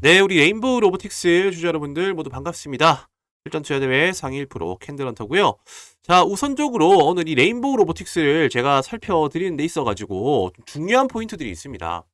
네, 우리 레인보우 로보틱스 주주 여러분들 모두 반갑습니다. 일단 투자대회 상위 1% 캔들헌터고요. 자, 우선적으로 오늘 이 레인보우 로보틱스를 제가 살펴드리는 데 있어가지고 좀 중요한 포인트들이 있습니다.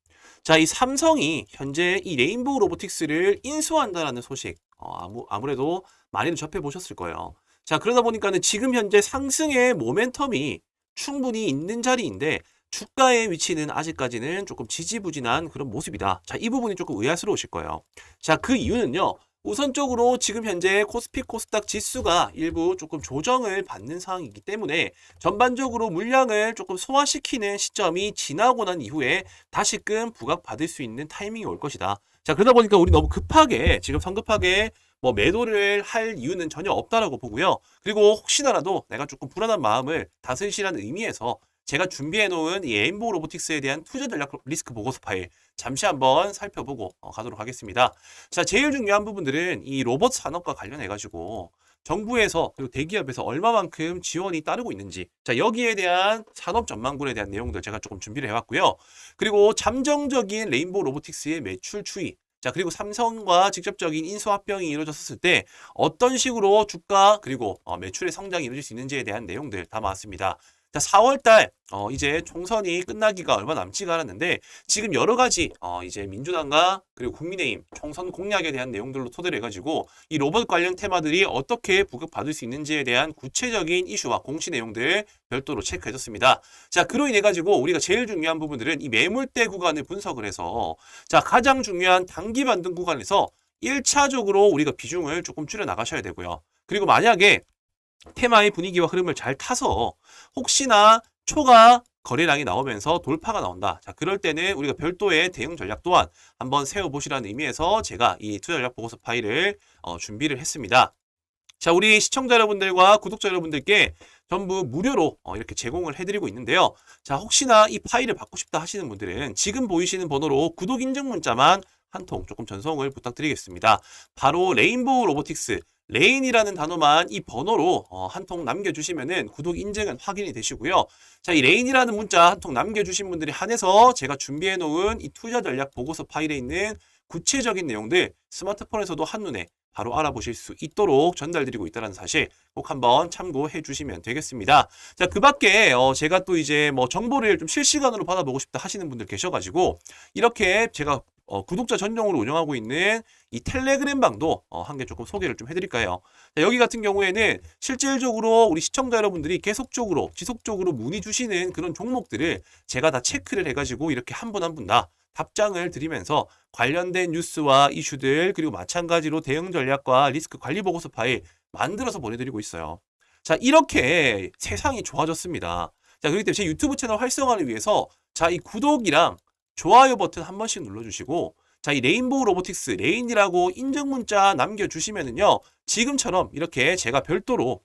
자, 이 삼성이 현재 이 레인보우 로보틱스를 인수한다라는 소식, 어, 아무, 아무래도 많이들 접해보셨을 거예요. 자, 그러다 보니까는 지금 현재 상승의 모멘텀이 충분히 있는 자리인데, 주가의 위치는 아직까지는 조금 지지부진한 그런 모습이다. 자, 이 부분이 조금 의아스러우실 거예요. 자, 그 이유는요. 우선적으로 지금 현재 코스피 코스닥 지수가 일부 조금 조정을 받는 상황이기 때문에 전반적으로 물량을 조금 소화시키는 시점이 지나고 난 이후에 다시금 부각받을 수 있는 타이밍이 올 것이다. 자, 그러다 보니까 우리 너무 급하게 지금 성급하게 뭐 매도를 할 이유는 전혀 없다라고 보고요. 그리고 혹시나라도 내가 조금 불안한 마음을 다스리시라는 의미에서 제가 준비해 놓은 이 에인보 로보틱스에 대한 투자 전략 리스크 보고서 파일 잠시 한번 살펴보고 어, 가도록 하겠습니다. 자, 제일 중요한 부분들은 이 로봇 산업과 관련해 가지고 정부에서 그리고 대기업에서 얼마만큼 지원이 따르고 있는지 자 여기에 대한 산업 전망군에 대한 내용들 제가 조금 준비를 해왔고요. 그리고 잠정적인 레인보우 로보틱스의 매출 추이 자 그리고 삼성과 직접적인 인수 합병이 이루어졌을 때 어떤 식으로 주가 그리고 어, 매출의 성장이 이루어질 수 있는지에 대한 내용들 담아왔습니다. 자, 4월달 어, 이제 총선이 끝나기가 얼마 남지가 않았는데 지금 여러 가지 어, 이제 민주당과 그리고 국민의힘 총선 공약에 대한 내용들로 토대를 해가지고 이 로봇 관련 테마들이 어떻게 부각받을 수 있는지에 대한 구체적인 이슈와 공시 내용들 별도로 체크해줬습니다. 자, 그로 인해 가지고 우리가 제일 중요한 부분들은 이 매물대 구간을 분석을 해서 자 가장 중요한 단기 반등 구간에서 1차적으로 우리가 비중을 조금 줄여 나가셔야 되고요. 그리고 만약에 테마의 분위기와 흐름을 잘 타서 혹시나 초과 거래량이 나오면서 돌파가 나온다. 자, 그럴 때는 우리가 별도의 대응 전략 또한 한번 세워보시라는 의미에서 제가 이 투자 전략 보고서 파일을 어, 준비를 했습니다. 자, 우리 시청자 여러분들과 구독자 여러분들께 전부 무료로 어, 이렇게 제공을 해드리고 있는데요. 자, 혹시나 이 파일을 받고 싶다 하시는 분들은 지금 보이시는 번호로 구독 인증 문자만 한 통 조금 전송을 부탁드리겠습니다. 바로 레인보우 로보틱스 레인이라는 단어만 이 번호로 어, 한통 남겨주시면은 구독 인증은 확인이 되시고요. 자, 이 레인이라는 문자 한 통 남겨주신 분들이 한해서 제가 준비해 놓은 이 투자 전략 보고서 파일에 있는 구체적인 내용들 스마트폰에서도 한눈에 바로 알아보실 수 있도록 전달드리고 있다는 사실 꼭 한번 참고해 주시면 되겠습니다. 자, 그 밖에 어, 제가 또 이제 뭐 정보를 좀 실시간으로 받아보고 싶다 하시는 분들 계셔가지고 이렇게 제가 어, 구독자 전용으로 운영하고 있는 이 텔레그램 방도 어, 한 개 조금 소개를 좀 해드릴까요? 자, 여기 같은 경우에는 실질적으로 우리 시청자 여러분들이 계속적으로 지속적으로 문의 주시는 그런 종목들을 제가 다 체크를 해가지고 이렇게 한 분 한 분 다 답장을 드리면서 관련된 뉴스와 이슈들 그리고 마찬가지로 대응 전략과 리스크 관리 보고서 파일 만들어서 보내드리고 있어요. 자 이렇게 세상이 좋아졌습니다. 자 그렇기 때문에 제 유튜브 채널 활성화를 위해서 자 이 구독이랑 좋아요 버튼 한 번씩 눌러주시고 자, 이 레인보우 로보틱스 레인이라고 인증 문자 남겨주시면은요, 지금처럼 이렇게 제가 별도로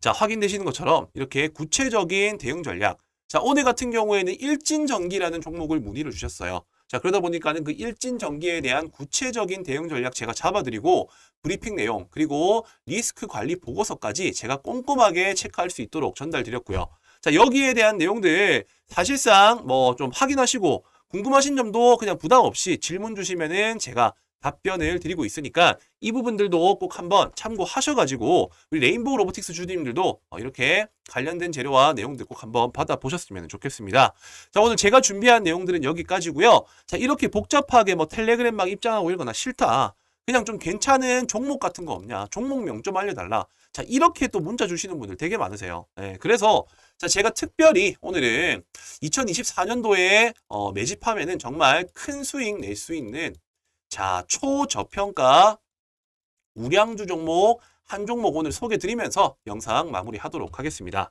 자, 확인되시는 것처럼 이렇게 구체적인 대응 전략. 자, 오늘 같은 경우에는 일진 전기라는 종목을 문의를 주셨어요. 자, 그러다 보니까는 그 일진 전기에 대한 구체적인 대응 전략 제가 잡아드리고 브리핑 내용 그리고 리스크 관리 보고서까지 제가 꼼꼼하게 체크할 수 있도록 전달드렸고요. 자, 여기에 대한 내용들 사실상 뭐 좀 확인하시고 궁금하신 점도 그냥 부담 없이 질문 주시면은 제가 답변을 드리고 있으니까 이 부분들도 꼭 한번 참고하셔가지고 우리 레인보우 로보틱스 주주님들도 어, 이렇게 관련된 재료와 내용들 꼭 한번 받아보셨으면 좋겠습니다. 자 오늘 제가 준비한 내용들은 여기까지고요. 자 이렇게 복잡하게 뭐 텔레그램 막 입장하고 이러거나 싫다. 그냥 좀 괜찮은 종목 같은 거 없냐? 종목명 좀 알려달라. 자, 이렇게 또 문자 주시는 분들 되게 많으세요. 네, 그래서 자, 제가 특별히 오늘은 2024년도에 어, 매집하면은 정말 큰 수익 낼 수 있는 자, 초저평가 우량주 종목 한 종목 오늘 소개 드리면서 영상 마무리 하도록 하겠습니다.